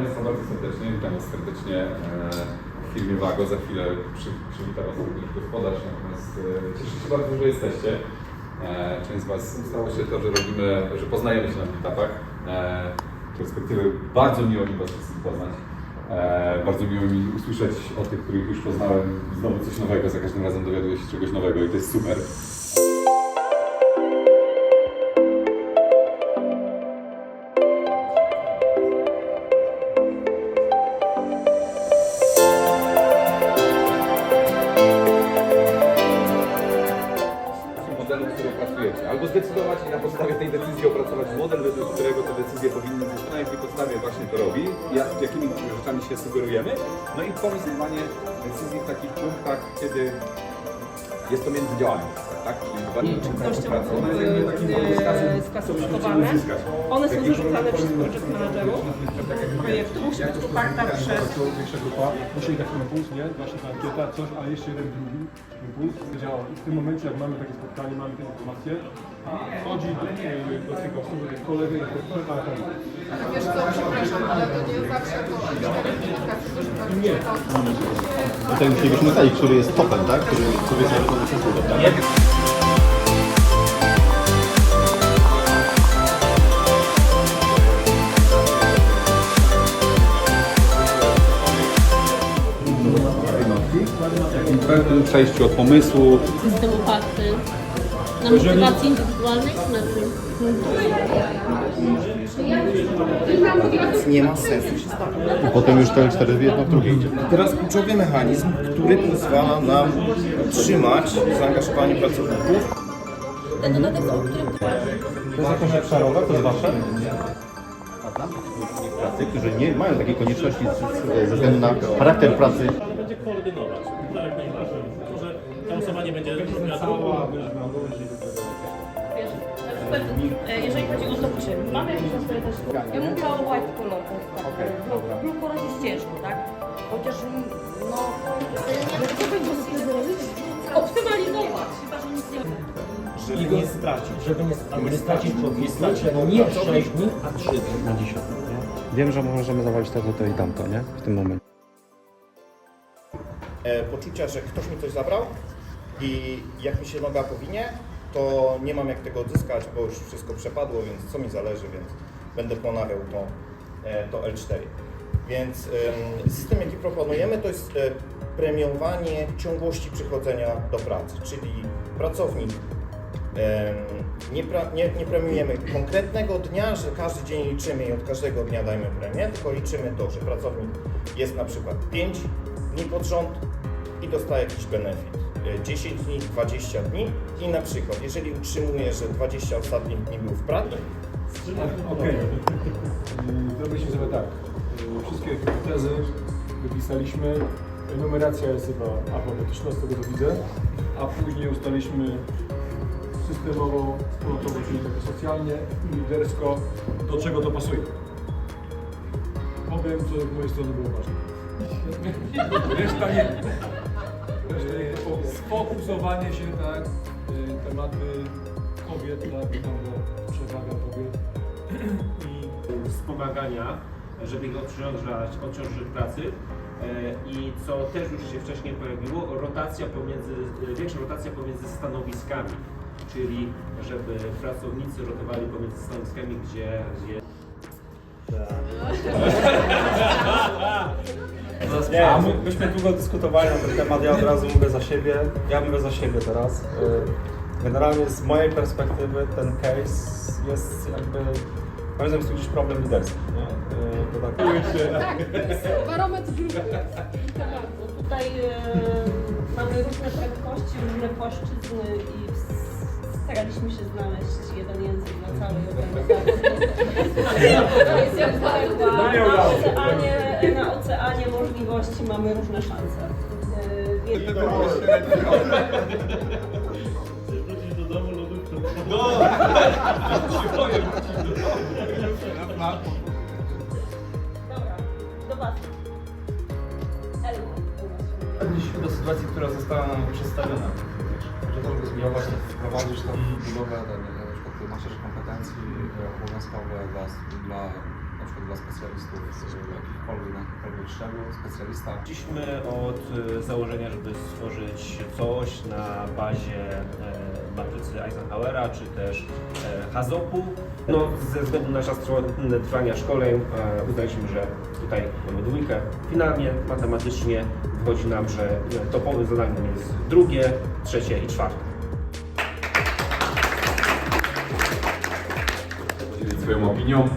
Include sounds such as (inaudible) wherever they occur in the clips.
Państwa bardzo serdecznie, witam Was serdecznie e, w firmie Wago. Za chwilę przy, przywita Was również gospodarz, natomiast e, cieszę się bardzo, że jesteście. E, Część z Was stało się to, że robimy, że poznajemy się na meetupach. Perspektywy bardzo miło mi Was wszystkich poznać. Bardzo miło mi usłyszeć o tych, których już poznałem, znowu coś nowego, za każdym razem dowiaduję się czegoś nowego i to jest super. Albo zdecydować i na podstawie tej decyzji opracować model, według którego te decyzje powinny zostać, na jakiej podstawie właśnie to robi, jak, jakimi rzeczami się sugerujemy. No i podejmowanie decyzji w takich punktach, kiedy jest to między działaniem. Tak? Czyli czynnością jest co byśmy sklasyfikowane. One są zarzucane przez project managerów projektu. Musi być poparta przez To większa grupa, musi dać impuls, nie? Właśnie ta ankieta, coś, ale jeszcze jeden drugi impuls działa. I w tym momencie, jak mamy takie spotkanie, mamy te informacje, wchodzi do, do tego osoby, do kolegi i powie, a tam, Wiesz co, przepraszam, ale to nie zawsze to Nie. Tutaj musielibyśmy ustalić, który jest topem, tak? Który, który jest sensu, tak? Takim pewnym przejściu od pomysłu System oparty na motywacji indywidualnej, czy na czym? Nie ma sensu się stawiać. I potem już te cztery w jedno w drugie idzie. Teraz kluczowy mechanizm, który pozwala nam utrzymać zaangażowanie pracowników. Ten dodatek, o którym To jest jakaś obszarowa, to jest wasze? Pracy, którzy nie mają takiej konieczności z- ze względu na charakter pracy. będzie koordynować. To jak najważniejsze. To, że ta osoba nie będzie robiła na przykład, e, jeżeli chodzi o to, czy mamy jakieś nastawione też... Ja mówię o white jest tak. Blue- Blue collar jest ciężko, tak? Chociaż, mm, no... Co będzie Optymalizować, chyba, że nic nie... Żeby nie stracić. żeby nie, aby nie stracić człowieka, nie 6 dni, a 3 dni na dzisiaj. Wiem, że możemy zawalić to, to, to i tamto, nie? W tym momencie. E, poczucia, że ktoś mi coś zabrał i jak mi się noga powinie, to nie mam jak tego odzyskać, bo już wszystko przepadło, więc co mi zależy, więc będę ponawiał to, e, to L4. Więc em, system, jaki proponujemy, to jest e, premiowanie ciągłości przychodzenia do pracy, czyli pracownik Nie, pra, nie, nie premiujemy konkretnego dnia, że każdy dzień liczymy i od każdego dnia dajemy premię, tylko liczymy to, że pracownik jest na przykład 5 dni pod rząd i dostaje jakiś benefit. E, 10 dni, 20 dni i na przykład, jeżeli utrzymuje, że 20 ostatnich dni był w pracy, okej. Okay. Zrobiliśmy sobie tak. Y, Wszystkie hipotezy wypisaliśmy. Numeracja jest chyba alfabetyczna, z tego co widzę. A później ustaliliśmy systemowo, wspólnotowo, czyli tak socjalnie i lidersko, do czego to pasuje. Powiem, co z mojej strony było ważne. (laughs) Reszta nie. Sfokusowanie się, tak, y, tematy kobiet, tak, tam była przewaga kobiet i wspomagania, żeby ich odciążać, odciążyć pracy. E, I co też już się wcześniej pojawiło, rotacja pomiędzy, większa rotacja pomiędzy stanowiskami, czyli żeby pracownicy rotowali pomiędzy stanowiskami, gdzie, gdzie (laughs) Nie, a my, myśmy długo dyskutowali na ten temat, ja od razu mówię za siebie, ja mówię za siebie teraz. Y, Generalnie z mojej perspektywy ten case jest jakby, moim zdaniem jest problem liderski. Nie? Y, To tak, barometr grupy. Tutaj e, mamy różne prędkości, różne płaszczyzny i staraliśmy się znaleźć jeden język dla całej organizacji. No nie udało się. Na oceanie, na oceanie możliwości mamy różne szanse. E, więc- wrócić do domu lodówkę. Dobra, do Was. Elmo. Doszliśmy do sytuacji, która została nam przedstawiona. Że to zmieniła właśnie wprowadzisz tam budowę, tak, na przykład maszerz kompetencji. kompetencji e, obowiązkowe dla, przykład dla specjalistów jakichkolwiek, na jakikolwiek szczeblu, specjalista. Szliśmy od e, założenia, żeby stworzyć coś na bazie e, matrycy Eisenhowera, czy też e, HAZOP-u. No, ze względu na czas trwa- trwania szkoleń uznaliśmy, że tutaj mamy dwójkę. Finalnie matematycznie wychodzi nam, że topowym zadaniem jest drugie, trzecie i czwarte. swoją opinią,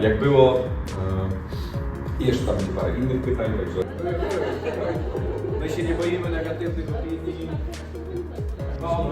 jak było. E, jeszcze tam będzie parę innych pytań, także My się nie boimy negatywnych opinii. No,